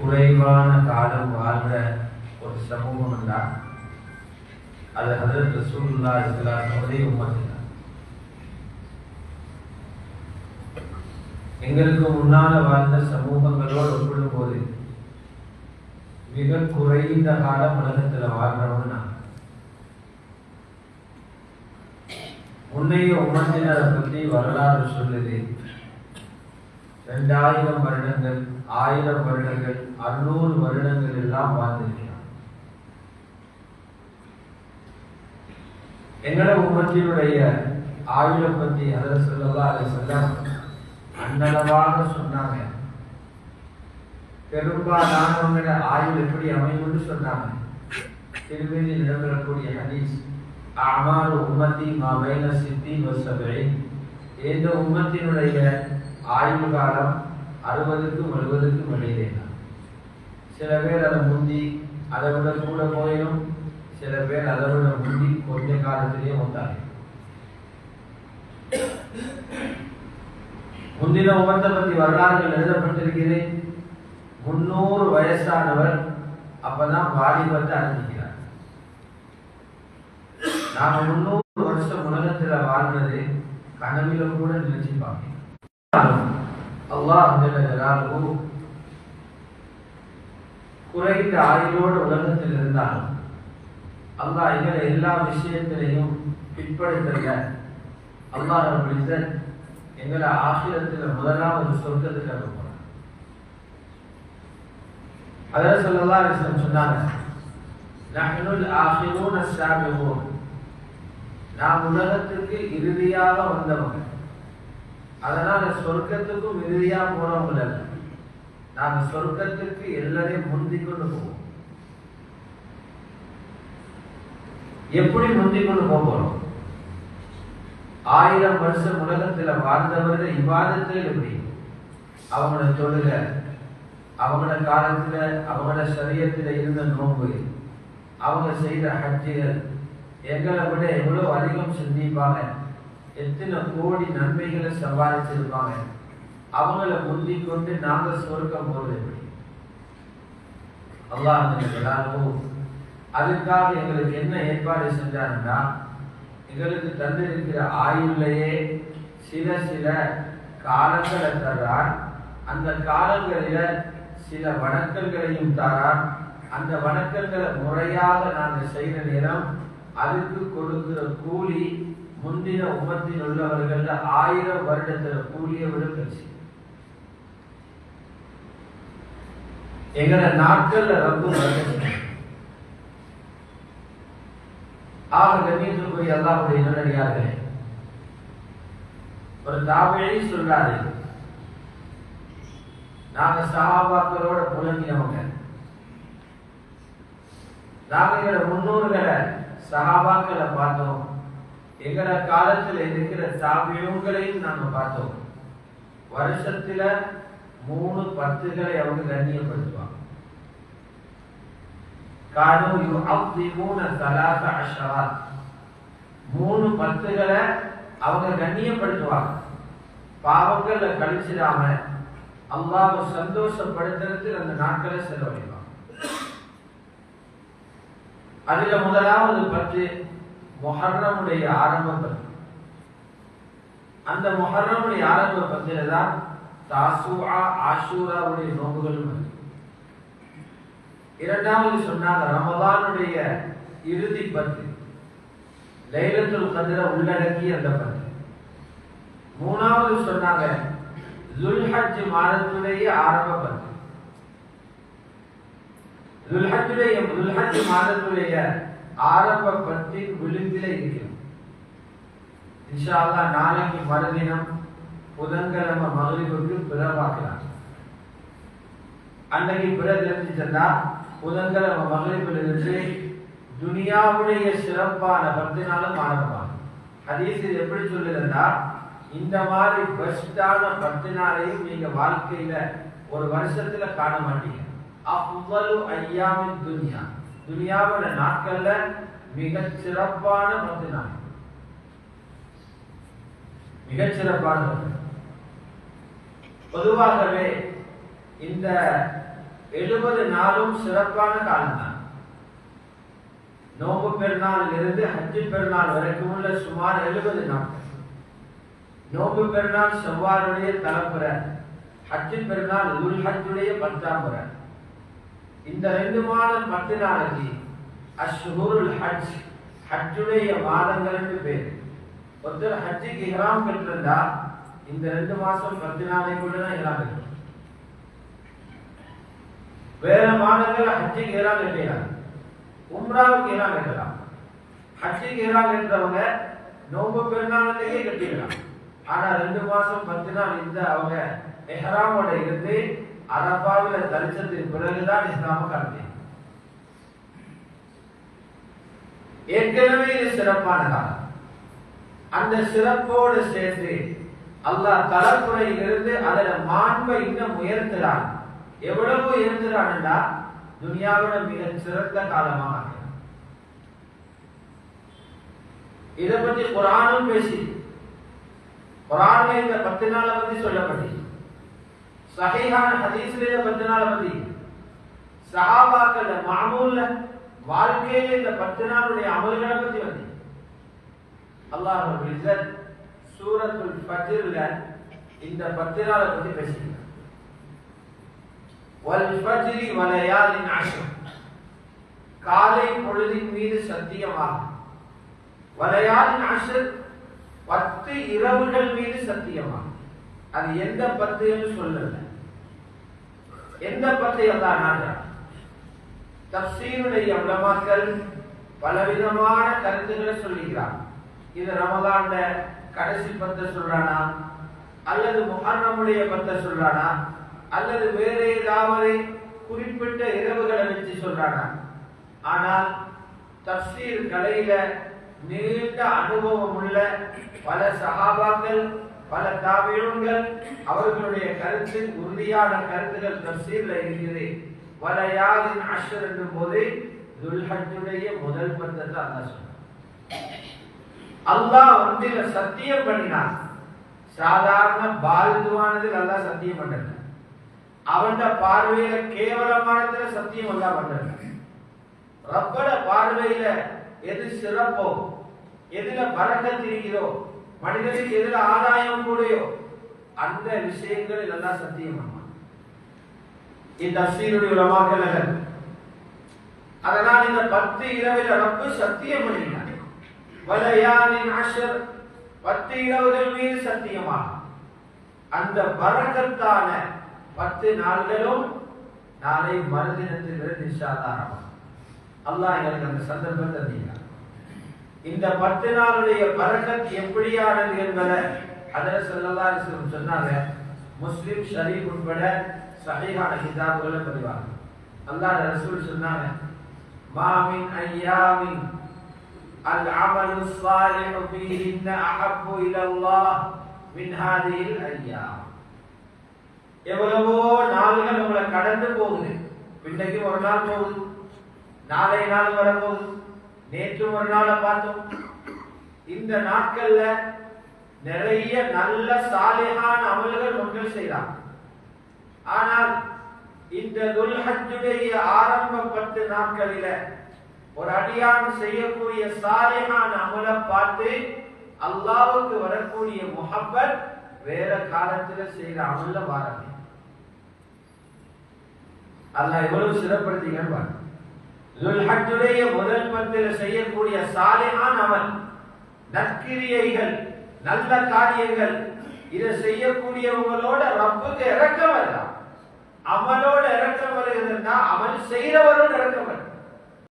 குறைவான காலம் வாழ்ற ஒரு சமூகம் தான் அது ஹதரத் ரசூல்லா இஸ்லாமுடைய உம்மத்து தான் எங்களுக்கு முன்னால வாழ்ந்த சமூகங்களோடு ஒப்பிடும் போது மிக குறைந்த காலம் உலகத்தில் வாழ்றவங்க நான். முன்னைய உமத்தினரை பற்றி வரலாறு சொல்லுது. ரெண்டாயிரம் வருடங்கள் ஆயிரம் வருடங்கள் அறுநூறு வருடங்கள் எல்லாம் வாழ்ந்திருக்கிறான். எங்கட உமத்தினுடைய ஆயுளை பத்தி அதை சொல்லலாம் அதை சொல்ல அன்னளவாக சொன்னாங்க. பெரும்பாலானவங்களோட ஆயுள் எப்படி அமையும்னு சொன்னாங்க. திருமதியில் இடம்பெறக்கூடிய ஹதீஸ் அமாறு உம்மத்தி மாபைன சித்தி வசபை எந்த உம்மத்தினுடைய ஆய்வு காலம் அறுபதுக்கும் எழுபதுக்கும் வெளியிலே தான் சில பேர் அதை முந்தி அதை விட கூட போயிடும் சில பேர் அதை விட முந்தி கொஞ்ச காலத்திலேயே வந்தாங்க முந்தின உமத்தை பத்தி வரலாறுகள் எழுதப்பட்டிருக்கிறது முன்னூறு வயசானவர் அப்பதான் வாலிபத்தை அனுப்பிக்கிறார் நாம முன்னூறு வருஷம் உலகத்துல வாழ்ந்தது கனவில கூட நினைச்சு அல்லாஹ் குறைந்த ஆயுளோடு உலகத்தில் இருந்தாலும் அல்லாஹ் எங்களை எல்லா விஷயத்திலையும் பிற்படுத்தல அல்லாஹ் ரபுல் எங்களை ஆசிரியத்தில் முதலாவது சொர்க்கத்துக்கு அனுப்புறான் அதான் சொல்லலாம் சொன்னாங்க நஹ்னுல் ஆஹிரூன் நாம் உலகத்திற்கு இறுதியாக வந்தவங்க. அதனால சொர்க்கத்துக்கும் இறுதியா போனவங்க இல்ல நாங்க சொர்க்கத்துக்கு எல்லாரையும் முந்தி கொண்டு போவோம். எப்படி முந்திக்கொண்டு போக போறோம்? ஆயிரம் வருஷம் உலகத்துல வாழ்ந்தவர்கள் இவ்வாதத்தில் எப்படி? அவங்களோட தொழுக அவங்களோட காலத்துல அவங்களோட சரியத்துல இருந்த நோன்பு அவங்க செய்த ஹஜ்ஜுகள் எங்களை விட எவ்வளவு அதிகம் சிந்திப்பாங்க. எத்தனை கோடி நன்மைகளை சம்பாதிச்சிருப்பாங்க? அவங்கள முந்தி கொண்டு நாங்க சொர்க்கம் போறது எப்படி? அல்லாஹ் அதுக்காக எங்களுக்கு என்ன ஏற்பாடு செஞ்சாருன்னா எங்களுக்கு தந்திருக்கிற ஆயுள்ளையே சில சில காலங்களை தர்றார். அந்த காலங்களில சில வணக்கங்களையும் தரார் அந்த வணக்கங்களை முறையாக நாங்கள் செய்கிற நேரம் அதுக்கு கொடுக்கிற கூலி முந்தின உமத்தில் உள்ளவர்கள் ஆயிரம் வருடத்துல கூலிய விட பெருசு எங்களை நாட்கள்ல ரொம்ப வருடம் ஆக கண்ணியத்திற்குரிய அல்லாவுடைய நல்லடியார்களே ஒரு தாவழி சொல்றாரு நாங்க சகாபாக்களோட புலங்கினவங்க நாங்க எங்களோட முன்னோர்களை சஹாபாக்களை பார்த்தோம். எங்கட காலத்தில் இருக்கிற சாமியங்களையும் நாம பார்த்தோம். வருஷத்துல மூணு பத்துகளை அவங்க கண்ணியப்படுத்துவாங்க. காரணம் யுஅத்திமூன சலாச மூணு பத்துகளை அவங்க கண்ணியப்படுத்துவாங்க. பாவங்கள்ல கழிச்சிடாம அல்லாவை சந்தோஷப்படுத்துறதுக்கு அந்த நாட்களை செலவழிவாங்க அதுல முதலாவது பத்து முஹர்ரமுடைய ஆரம்ப பத்து. அந்த முஹர்ரமுடைய ஆரம்ப பத்துல தான் தாசுஆ ஆஷூராவுடைய நோம்புகளும் இருக்கு. இரண்டாவது சொன்னாங்க ரமதானுடைய இறுதி பத்து. லைலத்துல் கதிர உள்ளடக்கி அந்த பத்து. மூணாவது சொன்னாங்க துல்ஹஜ் மாதத்துடைய ஆரம்ப பத்து. துல்ஹஜுடைய துல்ஹஜ் மாதத்துடைய ஆரம்ப பத்தின் விளிம்பில இருக்கிறோம். இன்ஷா நாளைக்கு மறுதினம் புதன்கிழமை மகிழ்வுக்கு பிறவாக்கலாம் அன்னைக்கு பிற தெரிஞ்சுட்டா புதன்கிழமை மகளிரில் இருந்து துனியாவுடைய சிறப்பான பத்து நாளும் அதே ஹதீஸ் எப்படி சொல்லுதுன்னா இந்த மாதிரி பெஸ்டான பத்து நாளையும் நீங்க வாழ்க்கையில ஒரு வருஷத்துல காண மாட்டீங்க. அவ்வளவு ஐயாவின் துனியா. துனியாவோட நாட்கள்ல மிக சிறப்பான பத்து நாள். மிகச் சிறப்பான பொதுவாகவே இந்த எழுபது நாளும் சிறப்பான காலம்தான். நோம்பு பெருநாளில் இருந்து ஹஜ்ஜு பெருநாள் வரைக்கும் உள்ள சுமார் எழுபது நாட்கள் நோம்பு பெருநாள் செவ்வாருடைய தலைப்புற ஹஜ்ஜு பெருநாள் உல் ஹஜ்ஜுடைய பத்தாம் முறை. இந்த ரெண்டு மாதம் பத்து நாளைக்கு அஷ்ஹூருல் ஹஜ் ஹஜ்ஜுடைய மாதங்கள் என்று பேர். ஒருத்தர் ஹஜ்ஜுக்கு இஹ்ராம் பெற்றிருந்தா இந்த ரெண்டு மாசம் பத்து நாளைக்குள்ள தான் இஹ்ராம் பெற்றோம் வேற மாதங்கள்ல ஹஜ்ஜுக்கு இஹ்ராம் கட்டிடலாம் உம்ராவுக்கு இஹ்ராம் கட்டலாம். ஹஜ்ஜுக்கு இஹ்ராம் கட்டுறவங்க நோம்பு பெருநாளையே கட்டிடலாம் ஆனா ரெண்டு மாசம் பத்து நாள் இந்த அவங்க எஹ்ராமோட இருந்து அரபாவில் தரிசனத்தின் பிறகுதான் இஸ்லாம காலத்தை ஏற்கனவே இது சிறப்பான காலம் அந்த சிறப்போடு சேர்த்து அல்லாஹ் தலைப்புறையிலிருந்து அதில் மாண்பை இன்னும் உயர்த்துறான். எவ்வளவு உயர்த்துறான்டா? துனியாவோட மிக சிறந்த காலமாக இதை பத்தி குரானும் பேசி குரான்ல இந்த பத்து நாளை பத்தி சொல்லப்பட்டு சஹீஹான ஹதீஸ்ல இந்த பத்து நாள் பத்தி. சஹாபாக்கள் மாமூல்ல வாழ்க்கையில இந்த பத்து நாளுடைய அமல்களை பத்தி வந்து. அல்லாஹ் ரப்பல் சூரத்துல் ஃபஜ்ர்ல இந்த பத்து நாளை பத்தி பேசியிருக்காங்க. வல் வலயாலின் அஷ்ர். காலை பொழுதின் மீது சத்தியமாக. வலயாலின் அஷ்ர் பத்து இரவுகள் மீது சத்தியமாக. அது எந்த பத்து சொல்லல. எந்த பத்து தான் நாடுறான். தப்சீருடைய உலமாக்கள் பலவிதமான கருத்துக்களை சொல்லிக்கிறார் இது ரமதாண்ட கடைசி பத்தை சொல்றானா? அல்லது முகர்ணமுடைய பத்தை சொல்றானா? அல்லது வேற ஏதாவது குறிப்பிட்ட இரவுகளை வச்சு சொல்றானா? ஆனால் தப்சீர் கலையில நீண்ட அனுபவம் உள்ள பல சஹாபாக்கள் பல தாபியங்கள் அவர்களுடைய கருத்து உறுதியான கருத்துகள் தப்சீர்ல இருக்குது. வலையாதின் அஷர் என்னும் போது துல்ஹஜுடைய முதல் பந்தத்தை அல்லாஹ் சொன்னான். அல்லாஹ் வந்து சத்தியம் பண்ணினான். சாதாரண பாலிதுவானதில் அல்லாஹ் சத்தியம் பண்ணல. அவன் பார்வையில கேவலமானதுல சத்தியம் அல்லாஹ் பண்ணல. ரப்பட பார்வையில எது சிறப்போ எதுல பறக்க தெரிகிறோம் மனிதனுக்கு எதுல ஆதாயம் கூடையோ அந்த விஷயங்கள் எல்லாம் சத்தியம் இந்த தப்சீருடைய உலமாக்கல் அதனால் இந்த பத்து இரவில் ரப்பு சத்தியம் பண்ணினார் வலையானின் அஷர் பத்து இரவுகள் மீது சத்தியமாக அந்த பரக்கத்தான பத்து நாள்களும் நாளை மறுதினத்திலிருந்து நிஷாதாரம் அல்லாஹ் எங்களுக்கு அந்த சந்தர்ப்பத்தை தந்தீங்க இந்த பத்து நாளுடைய பரக்கத் எப்படியானது என்பதை அதில் சொல்லலாம் சொன்னாங்க முஸ்லிம் ஷரீப் உட்பட சஹீஹான கிதாபுகளை பதிவாங்க அல்லாஹ் ரசூல் சொன்னாங்க மாமின் ஐயாமின் العمل الصالح فيهن أحب إلى الله من هذه الأيام எவ்வளவோ நாள்கள் உங்களை கடந்து போகுது இன்னைக்கு ஒரு நாள் போகுது நாளை நாள் வரப்போகுது நேற்று ஒரு நாளை பார்த்தோம். இந்த நாட்கள்ல நிறைய நல்ல சாலையான அமல்கள் மக்கள் செய்யலாம் ஆனால் இந்த துல்ஹஜ்ஜுடைய ஆரம்ப பத்து நாட்களில ஒரு அடியான் செய்யக்கூடிய சாலையான அமலை பார்த்து அல்லாவுக்கு வரக்கூடிய முகப்பர் வேற காலத்துல செய்யற அமல்ல வாரமே. அல்ல எவ்வளவு சிறப்படுத்திங்கன்னு பாருங்க. துல்ஹஜ்ஜுடைய முதல் பத்தில் செய்யக்கூடிய சாலிகான அமல் நற்கிரியைகள் நல்ல காரியங்கள் இதை செய்யக்கூடியவங்களோட ரப்புக்கு இறக்கம் வரலாம் அமலோட இறக்கம் வருகிறதுனா அமல் செய்கிறவரோட இறக்கம்